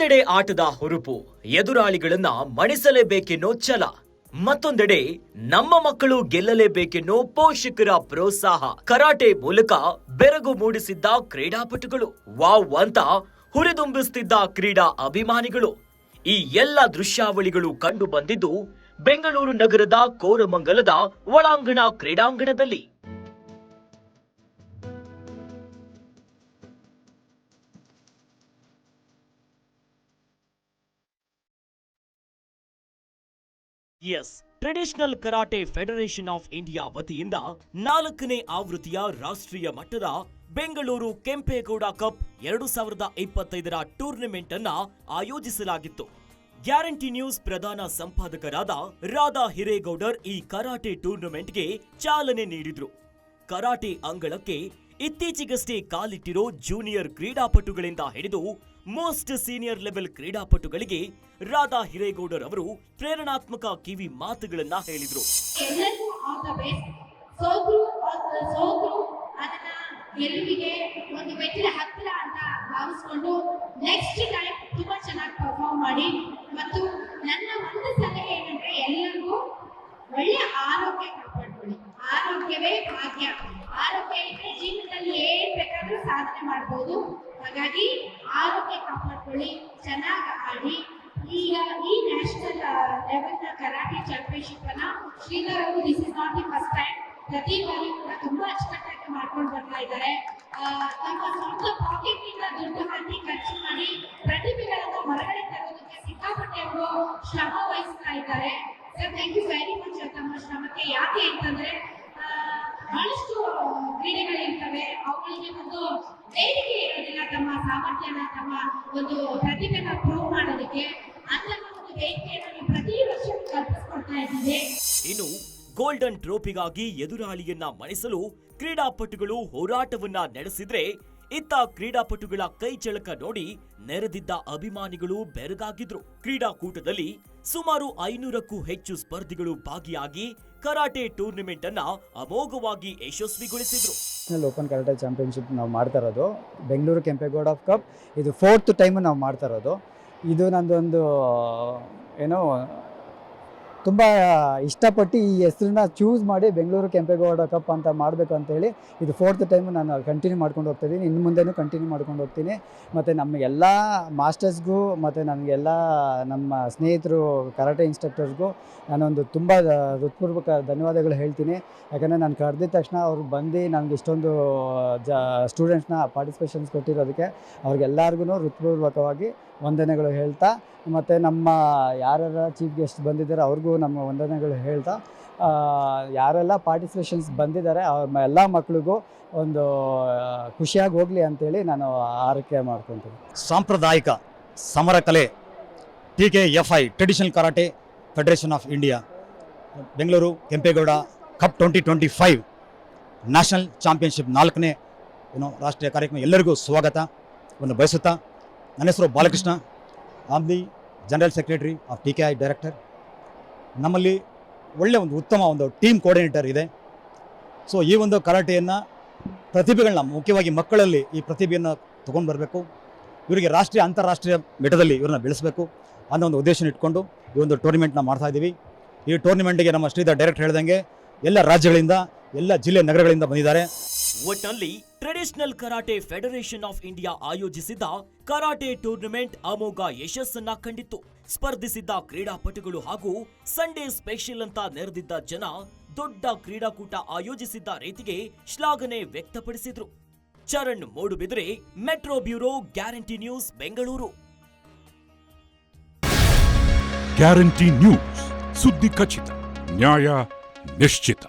ಒಂದೆಡೆ ಆಟದ ಹುರುಪು, ಎದುರಾಳಿಗಳನ್ನ ಮಣಿಸಲೇಬೇಕೆನ್ನೋ ಛಲ, ಮತ್ತೊಂದೆಡೆ ನಮ್ಮ ಮಕ್ಕಳು ಗೆಲ್ಲಲೇಬೇಕೆನ್ನೋ ಪೋಷಕರ ಪ್ರೋತ್ಸಾಹ, ಕರಾಟೆ ಮೂಲಕ ಬೆರಗು ಮೂಡಿಸಿದ್ದ ಕ್ರೀಡಾಪಟುಗಳು. ವಾವ್ ಅಂತ ಹುರಿದುಂಬಿಸುತ್ತಿದ್ದ ಕ್ರೀಡಾ ಅಭಿಮಾನಿಗಳು. ಈ ಎಲ್ಲ ದೃಶ್ಯಾವಳಿಗಳು ಕಂಡು ಬಂದಿದ್ದು ಬೆಂಗಳೂರು ನಗರದ ಕೋರಮಂಗಲದ ಒಳಾಂಗಣ ಕ್ರೀಡಾಂಗಣದಲ್ಲಿ. S traditional karate federation of India ವತಿಯಿಂದ ನಾಲ್ಕನೇ ಆವೃತ್ತಿಯ ರಾಷ್ಟ್ರೀಯ ಮಟ್ಟದ ಬೆಂಗಳೂರು ಕೆಂಪೇಗೌಡ ಕಪ್ ಎರಡು ಸಾವಿರದ ಇಪ್ಪತ್ತೈದರ ಟೂರ್ನಿಮೆಂಟ್ ಅನ್ನ ಆಯೋಜಿಸಲಾಗಿತ್ತು. ಗ್ಯಾರಂಟಿ ನ್ಯೂಸ್ ಪ್ರಧಾನ ಸಂಪಾದಕರಾದ ರಾಧಾ ಹಿರೇಗೌಡರ್ ಈ ಕರಾಟೆ ಟೂರ್ನಮೆಂಟ್ಗೆ ಚಾಲನೆ ನೀಡಿದ್ರು. ಕರಾಟೆ ಅಂಗಳಕ್ಕೆ ಇತ್ತೀಚೆಗಷ್ಟೇ ಕಾಲಿಟ್ಟಿರೋ ಜೂನಿಯರ್ ಕ್ರೀಡಾಪಟುಗಳಿಂದ ಹಿಡಿದು ಮೋಸ್ಟ್ ಸೀನಿಯರ್ ಲೆವೆಲ್ ಕ್ರೀಡಾಪಟುಗಳಿಗೆ ರಾಧಾ ಹಿರೇಗೌಡರ್ ಅವರು ಪ್ರೇರಣಾತ್ಮಕ ಕಿವಿ ಮಾತುಗಳನ್ನ ಹೇಳಿದ್ರು. ಮಾಡಿ. ಮತ್ತು ನನ್ನ ಒಂದು ಸಲಹೆ ಏನಂದ್ರೆ ಎಲ್ಲರಿಗೂ ಒಳ್ಳೆ ಪ್ರತಿ ಬಾರಿ ಕೂಡ ತುಂಬಾ ಅಚ್ಚುಕಟ್ಟಾಗಿ ಮಾಡ್ಕೊಂಡು ಬರ್ತಾ ಇದ್ದಾರೆ. ತಮ್ಮ ಸ್ವಂತ ಪಾಕೆಟ್ನಿಂದ ದುಡ್ಡು ಹಾಕಿ ಖರ್ಚು ಮಾಡಿ ಪ್ರತಿಭೆಗಳನ್ನು ಹೊರಗಡೆ ತರೋದಕ್ಕೆ ಸಿಕ್ಕಾಪಟ್ಟೆ ಅವರು ಶ್ರಮ ವಹಿಸ್ತಾ ಇದ್ದಾರೆ. Sir thank you very much ತಮ್ಮ ಶ್ರಮಕ್ಕೆ. ಯಾಕೆ ಅಂತಂದ್ರೆ ಬಹಳಷ್ಟು ಕ್ರೀಡೆಗಳಿರ್ತವೆ. ಅವುಗಳಿಗೆ ಒಂದು ವೇದಿಕೆ ಇರೋದಿಲ್ಲ ತಮ್ಮ ಸಾಮರ್ಥ್ಯನ, ತಮ್ಮ ಒಂದು ಪ್ರತಿಭೆನ ಪ್ರೂವ್ ಮಾಡೋದಕ್ಕೆ. ಅಂತ ಒಂದು ವೇದಿಕೆಯನ್ನು ಪ್ರತಿ ವರ್ಷ ಕಲ್ಪಿಸ್ಕೊಡ್ತಾ ಇದ್ದೀವಿ. ಇನ್ನು ಗೋಲ್ಡನ್ ಟ್ರೋಫಿಗಾಗಿ ಎದುರಾಳಿಯನ್ನ ಮಣಿಸಲು ಕ್ರೀಡಾಪಟುಗಳು ಹೋರಾಟವನ್ನ ನಡೆಸಿದ್ರೆ ಇತ್ತ ಕ್ರೀಡಾಪಟುಗಳ ಕೈ ಚಳಕ ನೋಡಿ ನೆರೆದಿದ್ದ ಅಭಿಮಾನಿಗಳು ಬೆರಗಾಗಿದ್ರು ಕ್ರೀಡಾಕೂಟದಲ್ಲಿ ಸುಮಾರು ಐನೂರಕ್ಕೂ ಹೆಚ್ಚು ಸ್ಪರ್ಧಿಗಳು ಭಾಗಿಯಾಗಿ ಕರಾಟೆ ಟೂರ್ನಿಮೆಂಟ್ ಅನ್ನ ಅಮೋಘವಾಗಿ ಯಶಸ್ವಿಗೊಳಿಸಿದ್ರು. ಓಪನ್ ಕರಾಟೆ ಚಾಂಪಿಯನ್ಶಿಪ್ ನಾವು ಮಾಡ್ತಾ ಇರೋದು. ಬೆಂಗಳೂರು ಕೆಂಪೇಗೌಡ ಕಪ್ ಇದು ಫೋರ್ತ್ ಟೈಮ್ ನಾವು ಮಾಡ್ತಾ ಇರೋದು. ಇದು ನಂದೊಂದು, ಏನೋ ತುಂಬ ಇಷ್ಟಪಟ್ಟು ಈ ಹೆಸರನ್ನ ಚೂಸ್ ಮಾಡಿ ಬೆಂಗಳೂರು ಕೆಂಪೇಗೌಡ ಕಪ್ ಅಂತ ಮಾಡಬೇಕು ಅಂತೇಳಿ ಇದು ಫೋರ್ತ್ ಟೈಮ್ ನಾನು ಕಂಟಿನ್ಯೂ ಮಾಡ್ಕೊಂಡು ಹೋಗ್ತಿದೀನಿ ಇನ್ನು ಮುಂದೆನೂ ಕಂಟಿನ್ಯೂ ಮಾಡ್ಕೊಂಡು ಹೋಗ್ತೀನಿ. ಮತ್ತು ನಮಗೆಲ್ಲ ಮಾಸ್ಟರ್ಸ್ಗೂ ಮತ್ತು ನನಗೆಲ್ಲ ನಮ್ಮ ಸ್ನೇಹಿತರು ಕರಾಟೆ ಇನ್ಸ್ಟ್ರಕ್ಟರ್ಸ್ಗೂ ನಾನೊಂದು ತುಂಬ ಹೃತ್ಪೂರ್ವಕ ಧನ್ಯವಾದಗಳು ಹೇಳ್ತೀನಿ. ಯಾಕಂದರೆ ನಾನು ಕರೆದಿದ ತಕ್ಷಣ ಅವ್ರು ಬಂದು ನನಗೆ ಇಷ್ಟೊಂದು, ಜ ಸ್ಟೂಡೆಂಟ್ಸ್ನ ಪಾರ್ಟಿಸಿಪೇಷನ್ಸ್ ಕೊಟ್ಟಿರೋದಕ್ಕೆ ಅವ್ರಿಗೆಲ್ಲರಿಗೂ ಹೃತ್ಪೂರ್ವಕವಾಗಿ ವಂದನೆಗಳು ಹೇಳ್ತಾ, ಮತ್ತು ನಮ್ಮ ಯಾರ್ಯಾರ ಚೀಫ್ ಗೆಸ್ಟ್ ಬಂದಿದ್ದಾರೆ ಅವ್ರಿಗೂ ನಮ್ಮ ವಂದನೆಗಳು ಹೇಳ್ತಾ ಯಾರೆಲ್ಲ ಪಾರ್ಟಿಸಿಪೇಷನ್ಸ್ ಬಂದಿದ್ದಾರೆ, ಅವ್ರ ಎಲ್ಲ ಮಕ್ಕಳಿಗೂ ಒಂದು ಖುಷಿಯಾಗಿ ಹೋಗಲಿ ಅಂತೇಳಿ ನಾನು ಆರೈಕೆ ಮಾಡ್ಕೊತೀನಿ. ಸಾಂಪ್ರದಾಯಿಕ ಸಮರ ಕಲೆ, T K F I traditional karate federation of India Bengaluru, Kempegowda cup twenty twenty five national championship ನಾಲ್ಕನೇ, ಏನು, ರಾಷ್ಟ್ರೀಯ ಕಾರ್ಯಕ್ರಮ ಎಲ್ಲರಿಗೂ ಸ್ವಾಗತ, ಒಂದು ಬಯಸುತ್ತಾ ನನ್ನ ಹೆಸರು Balakrishna. I'm the general secretary of T K I director ನಮ್ಮಲ್ಲಿ ಒಳ್ಳೆಯ ಒಂದು ಉತ್ತಮ ಒಂದು ಟೀಮ್ ಕೋಆರ್ಡಿನೇಟರ್ ಇದೆ. ಸೊ ಈ ಒಂದು ಕರಾಟೆಯನ್ನು ಪ್ರತಿಭೆಗಳನ್ನ, ಮುಖ್ಯವಾಗಿ ಮಕ್ಕಳಲ್ಲಿ ಈ ಪ್ರತಿಭೆಯನ್ನು ತೊಗೊಂಡು ಬರಬೇಕು. ಇವರಿಗೆ ರಾಷ್ಟ್ರೀಯ, ಅಂತಾರಾಷ್ಟ್ರೀಯ ಮಟ್ಟದಲ್ಲಿ ಇವ್ರನ್ನ ಬೆಳೆಸಬೇಕು ಅನ್ನೋ ಒಂದು ಉದ್ದೇಶ ಇಟ್ಕೊಂಡು ಈ ಒಂದು ಟೂರ್ನಿಮೆಂಟ್ನ ಮಾಡ್ತಾ ಇದ್ದೀವಿ ಈ ಟೂರ್ನಿಮೆಂಟ್ಗೆ ನಮ್ಮ ಶ್ರೀಧರ್ ಡೈರೆಕ್ಟ್ ಹೇಳ್ದಂಗೆ ಎಲ್ಲ ರಾಜ್ಯಗಳಿಂದ, ಎಲ್ಲ ಜಿಲ್ಲೆ ನಗರಗಳಿಂದ ಬಂದಿದ್ದಾರೆ. ಒಟ್ನಲ್ಲಿ traditional karate federation of India ಆಯೋಜಿಸಿದ್ದ ಕರಾಟೆ ಟೂರ್ನಮೆಂಟ್ ಅಮೋಘ ಯಶಸ್ಸನ್ನ ಕಂಡಿತ್ತು. ಸ್ಪರ್ಧಿಸಿದ್ದ ಕ್ರೀಡಾಪಟುಗಳು ಹಾಗೂ ಸಂಡೇ ಸ್ಪೆಷಲ್ ಅಂತ ನೆರೆದಿದ್ದ ಜನ ದೊಡ್ಡ ಕ್ರೀಡಾಕೂಟ ಆಯೋಜಿಸಿದ್ದ ರೀತಿಗೆ ಶ್ಲಾಘನೆ ವ್ಯಕ್ತಪಡಿಸಿದ್ರು. Charan Moodbidri metro bureau guarantee news Bengaluru guarantee news ಸುದ್ದಿ ಖಚಿತ, ನ್ಯಾಯ ನಿಶ್ಚಿತ.